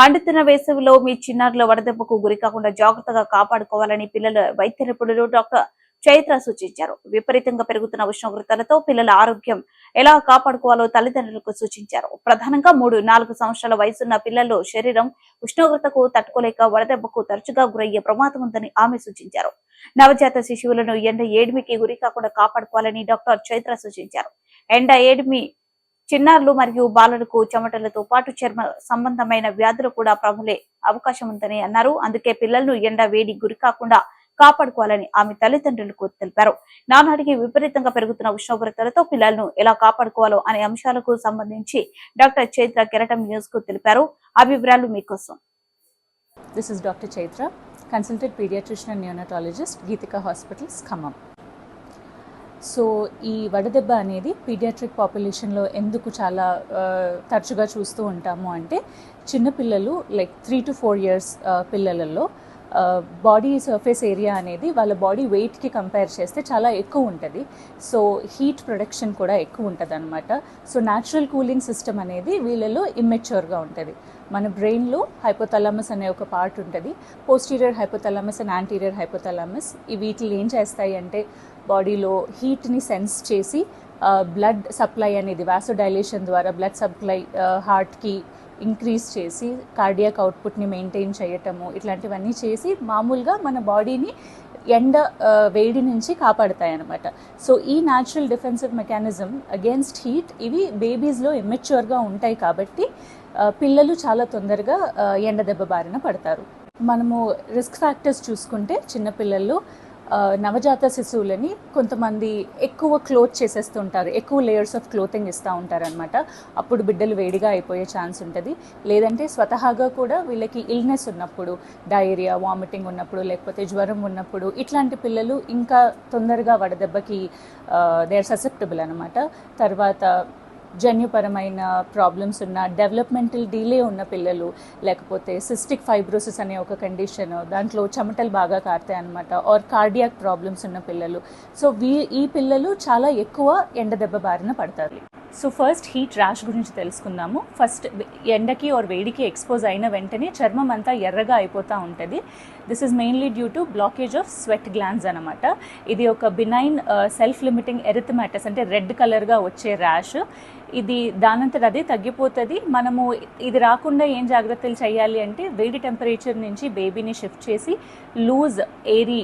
మండుతున్న వేసవిలో మీ చిన్నారులు వడదెబ్బకు గురి కాకుండా జాగ్రత్తగా కాపాడుకోవాలని పిల్లల వైద్య నిపుణులు డాక్టర్ చైత్ర సూచించారు. విపరీతంగా పెరుగుతున్న ఉష్ణోగ్రతలతో పిల్లల ఆరోగ్యం ఎలా కాపాడుకోవాలో తల్లిదండ్రులకు సూచించారు. ప్రధానంగా మూడు నాలుగు సంవత్సరాల వయసున్న పిల్లలు శరీరం ఉష్ణోగ్రతకు తట్టుకోలేక వడదెబ్బకు తరచుగా గురయ్యే ప్రమాదం ఉందని ఆమె సూచించారు. నవజాత శిశువులను ఎండ ఏడిమికి గురి కాకుండా కాపాడుకోవాలని డాక్టర్ చైత్ర సూచించారు. ఎండ ఏడిమి చిన్నారులు మరియు బాలలకు చెమటలతో పాటు చర్మ సంబంధమైన వ్యాధులు కూడా ప్రబలే అవకాశం ఉందని అన్నారు. అందుకే పిల్లలను ఎండ వేడి గురి కాకుండా కాపాడుకోవాలని ఆమె తల్లిదండ్రులకు తెలిపారు. నానాటికి విపరీతంగా పెరుగుతున్న ఉష్ణోగ్రతలతో పిల్లలను ఎలా కాపాడుకోవాలో అనే అంశాలకు సంబంధించి డాక్టర్ చైత్ర కెరటం న్యూస్కు తెలిపారు. ఆ వివరాలు మీకోసం. This is doctor Chaitra consulted pediatrician and Geethika hospitals Khammam so ఈ వడదెబ్బ అనేది పీడియాట్రిక్ పాపులేషన్లో ఎందుకు చాలా తరచుగా చూస్తూ ఉంటాము అంటే చిన్నపిల్లలు like three to four years పిల్లలలో బాడీ సర్ఫేస్ ఏరియా అనేది వాళ్ళ బాడీ వెయిట్కి కంపేర్ చేస్తే చాలా ఎక్కువ ఉంటుంది. సో హీట్ ప్రొడక్షన్ కూడా ఎక్కువ ఉంటుంది అనమాట సో న్యాచురల్ కూలింగ్ సిస్టమ్ అనేది వీళ్ళలో ఇమ్మెచ్యూర్గా ఉంటుంది. మన బ్రెయిన్లో హైపోథలామస్ అనే ఒక పార్ట్ ఉంటుంది. Posterior hypothalamus and anterior hypothalamus ఈ వీటిని ఏం చేస్తాయి అంటే బాడీలో హీట్ని సెన్స్ చేసి బ్లడ్ సప్లై అనేది వాసోడైలేషన్ ద్వారా బ్లడ్ సప్లై హార్ట్కి ఇంక్రీజ్ చేసి కార్డియాక్ అవుట్పుట్ని మెయింటైన్ చేయటము ఇట్లాంటివన్నీ చేసి మామూలుగా మన బాడీని ఎండ వేడి నుంచి కాపాడుతాయి అనమాట సో ఈ natural defensive mechanism against heat ఇవి బేబీస్లో ఇమ్మెచ్యూర్గా ఉంటాయి కాబట్టి పిల్లలు చాలా తొందరగా ఎండ దెబ్బ బారిన పడతారు. మనము రిస్క్ ఫ్యాక్టర్స్ చూసుకుంటే చిన్నపిల్లల్లో నవజాత శిశువులని కొంతమంది ఎక్కువ క్లోత్ చేసేస్తుంటారు. ఎక్కువ లేయర్స్ ఆఫ్ క్లోతింగ్ ఇస్తూ ఉంటారనమాట అప్పుడు బిడ్డలు వేడిగా అయిపోయే ఛాన్స్ ఉంటుంది. లేదంటే స్వతహాగా కూడా వీళ్ళకి ఇల్నెస్ ఉన్నప్పుడు డయేరియా వామిటింగ్ ఉన్నప్పుడు లేకపోతే జ్వరం ఉన్నప్పుడు ఇట్లాంటి పిల్లలు ఇంకా తొందరగా వడదెబ్బకి దే ఆర్ ససెప్టబుల్ అనమాట తర్వాత జన్యుపరమైన ప్రాబ్లమ్స్ ఉన్న డెవలప్మెంటల్ డిలే ఉన్న పిల్లలు లేకపోతే సిస్టిక్ ఫైబ్రోసిస్ అనే ఒక కండిషన్ దాంట్లో చెమటలు బాగా కారుతాయి అనమాట ఆర్ కార్డియాక్ ప్రాబ్లమ్స్ ఉన్న పిల్లలు. సో వీ ఈ పిల్లలు చాలా ఎక్కువ ఎండ దెబ్బ బారిన పడతారు. సో ఫస్ట్ హీట్ ర్యాష్ గురించి తెలుసుకుందాము. ఫస్ట్ ఎండకి ఆర్ వేడికి ఎక్స్పోజ్ అయిన వెంటనే చర్మం అంతా ఎర్రగా అయిపోతూ ఉంటుంది. This is mainly due to blockage of sweat glands అనమాట ఇది ఒక బినైన్ సెల్ఫ్ లిమిటింగ్ ఎరిథమాటస్ అంటే రెడ్ కలర్గా వచ్చే ర్యాష్ ఇది దానంతట అదే తగ్గిపోతుంది. మనము ఇది రాకుండా ఏం జాగ్రత్తలు చేయాలి అంటే వేడి టెంపరేచర్ నుంచి బేబీని షిఫ్ట్ చేసి లూజ్ ఏరీ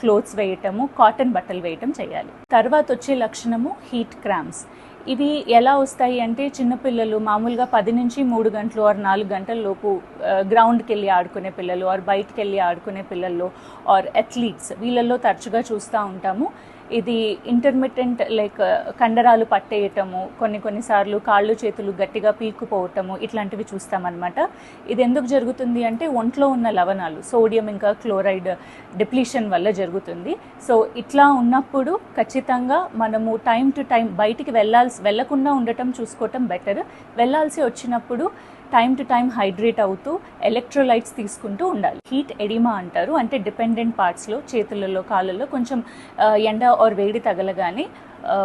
క్లోత్స్ వేయటము కాటన్ బట్టలు వేయటం చేయాలి. తర్వాత వచ్చే లక్షణము హీట్ క్రామ్స్ ఇవి ఎలా వస్తాయి అంటే చిన్నపిల్లలు మామూలుగా పది నుంచి మూడు గంటలు ఆర్ నాలుగు గంటల లోపు గ్రౌండ్కి వెళ్ళి ఆడుకునే పిల్లలు ఆర్ బయటికి వెళ్ళి ఆడుకునే పిల్లలు ఆర్ అథ్లీట్స్ వీళ్ళల్లో తరచుగా చూస్తూ ఉంటాము. ఇది ఇంటర్మిటెంట్ లైక్ కండరాలు పట్టేయటము కొన్ని కొన్నిసార్లు కాళ్ళు చేతులు గట్టిగా పీక్కుపోవటము ఇట్లాంటివి చూస్తామన్నమాట. ఇది ఎందుకు జరుగుతుంది అంటే ఒంట్లో ఉన్న లవణాలు సోడియం ఇంకా క్లోరైడ్ డిప్లీషన్ వల్ల జరుగుతుంది. సో ఇట్లా ఉన్నప్పుడు ఖచ్చితంగా మనము టైం టు టైం బయటికి వెళ్ళాల్సి వెళ్ళకుండా ఉండటం చూసుకోవటం బెటర్ వెళ్ళాల్సి వచ్చినప్పుడు టైం టు టైం హైడ్రేట్ అవుతూ ఎలక్ట్రోలైట్స్ తీసుకుంటూ ఉండాలి. హీట్ ఎడిమా అంటారు. అంటే డిపెండెంట్ పార్ట్స్లో చేతులలో కాళ్ళలో కొంచెం ఎండ ఆర్ వేడి తగలగానే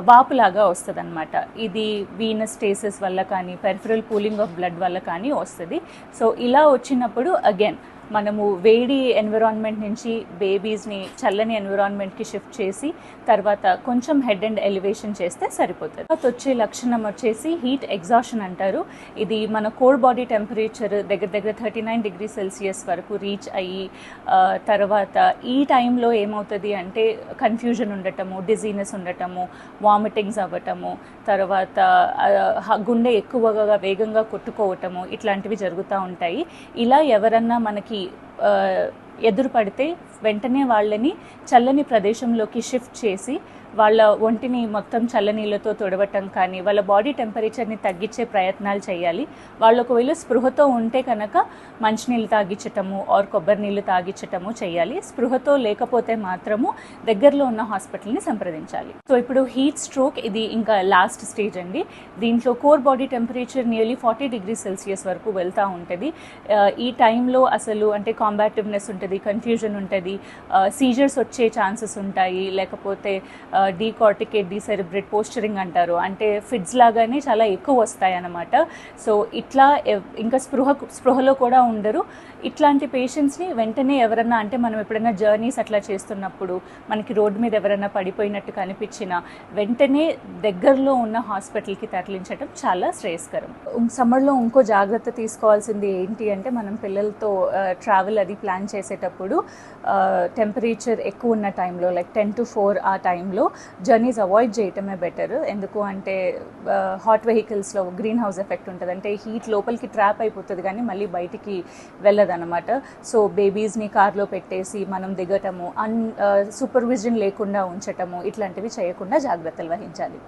వాపులాగా వస్తుంది అనమాట ఇది వీనస్ స్టేసెస్ వల్ల కానీ పెరిఫరల్ పూలింగ్ ఆఫ్ బ్లడ్ వల్ల కానీ వస్తుంది. సో ఇలా వచ్చినప్పుడు అగైన్ మనము వేడి ఎన్విరాన్మెంట్ నుంచి బేబీస్ని చల్లని ఎన్విరాన్మెంట్కి షిఫ్ట్ చేసి తర్వాత కొంచెం హెడ్ అండ్ ఎలివేషన్ చేస్తే సరిపోతుంది. తర్వాత వచ్చే లక్షణం వచ్చేసి హీట్ ఎగ్జాషన్ అంటారు. ఇది మన కోర్ బాడీ టెంపరేచర్ దగ్గర దగ్గర థర్టీ నైన్ డిగ్రీ సెల్సియస్ వరకు రీచ్ అయ్యి తర్వాత ఈ టైంలో ఏమవుతుంది అంటే కన్ఫ్యూజన్ ఉండటము డిజీనెస్ ఉండటము వామిటింగ్స్ అవ్వటము తర్వాత గుండె ఎక్కువగా వేగంగా కొట్టుకోవటము ఇట్లాంటివి జరుగుతూ ఉంటాయి. ఇలా ఎవరన్నా మనకి ఆ, ఎదురు పడితే వెంటనే వాళ్ళని చల్లని ప్రదేశంలోకి షిఫ్ట్ చేసి వాళ్ళ ఒంటిని మొత్తం చల్లనీళ్ళతో తొడవటం కానీ వాళ్ళ బాడీ టెంపరేచర్ని తగ్గించే ప్రయత్నాలు చేయాలి. వాళ్ళు ఒకవేళ స్పృహతో ఉంటే కనుక మంచినీళ్ళు తాగించటము ఆర్ కొబ్బరి నీళ్ళు తాగించటము చేయాలి. స్పృహతో లేకపోతే మాత్రము దగ్గరలో ఉన్న హాస్పిటల్ని సంప్రదించాలి. సో ఇప్పుడు హీట్ స్ట్రోక్ ఇది ఇంకా లాస్ట్ స్టేజ్ అండి. దీంట్లో core body temperature nearly forty degree celsius వరకు వెళ్తూ ఉంటుంది. ఈ టైంలో అసలు అంటే కాంబాటివ్నెస్ ఉంటుంది కన్ఫ్యూజన్ ఉంటుంది. సీజర్స్ వచ్చే ఛాన్సెస్ ఉంటాయి. లేకపోతే డీకార్టికేట్ డీసెరిబ్రేట్ పోస్చరింగ్ అంటారు. అంటే ఫిడ్స్ లాగానే చాలా ఎక్కువ వస్తాయి అన్నమాట సో ఇట్లా ఇంకా స్పృహ స్పృహలో కూడా ఉండరు. ఇట్లాంటి పేషెంట్స్ని వెంటనే ఎవరన్నా అంటే మనం ఎప్పుడైనా జర్నీస్ అట్లా చేస్తున్నప్పుడు మనకి రోడ్డు మీద ఎవరైనా పడిపోయినట్టు కనిపించినా వెంటనే దగ్గరలో ఉన్న హాస్పిటల్కి తరలించడం చాలా శ్రేయస్కరం. సమ్మర్లో ఇంకో జాగ్రత్త తీసుకోవాల్సింది ఏంటి అంటే మనం పిల్లలతో ట్రావెల్ అది ప్లాన్ చేసేటప్పుడు టెంపరేచర్ ఎక్కువ ఉన్న టైంలో లైక్ టెన్ టు ఫోర్ ఆ టైంలో జర్నీస్ అవాయిడ్ చేయటమే బెటర్. ఎందుకు అంటే హాట్ వెహికల్స్లో గ్రీన్ హౌస్ ఎఫెక్ట్ ఉంటుంది అంటే హీట్ లోపలికి ట్రాప్ అయిపోతుంది కానీ మళ్ళీ బయటికి వెళ్ళదన్నమాట. సో బేబీస్ని కార్లో పెట్టేసి మనం దిగటము అన్ సూపర్విజన్ లేకుండా ఉంచటము ఇట్లాంటివి చేయకుండా జాగ్రత్తలు వహించాలి.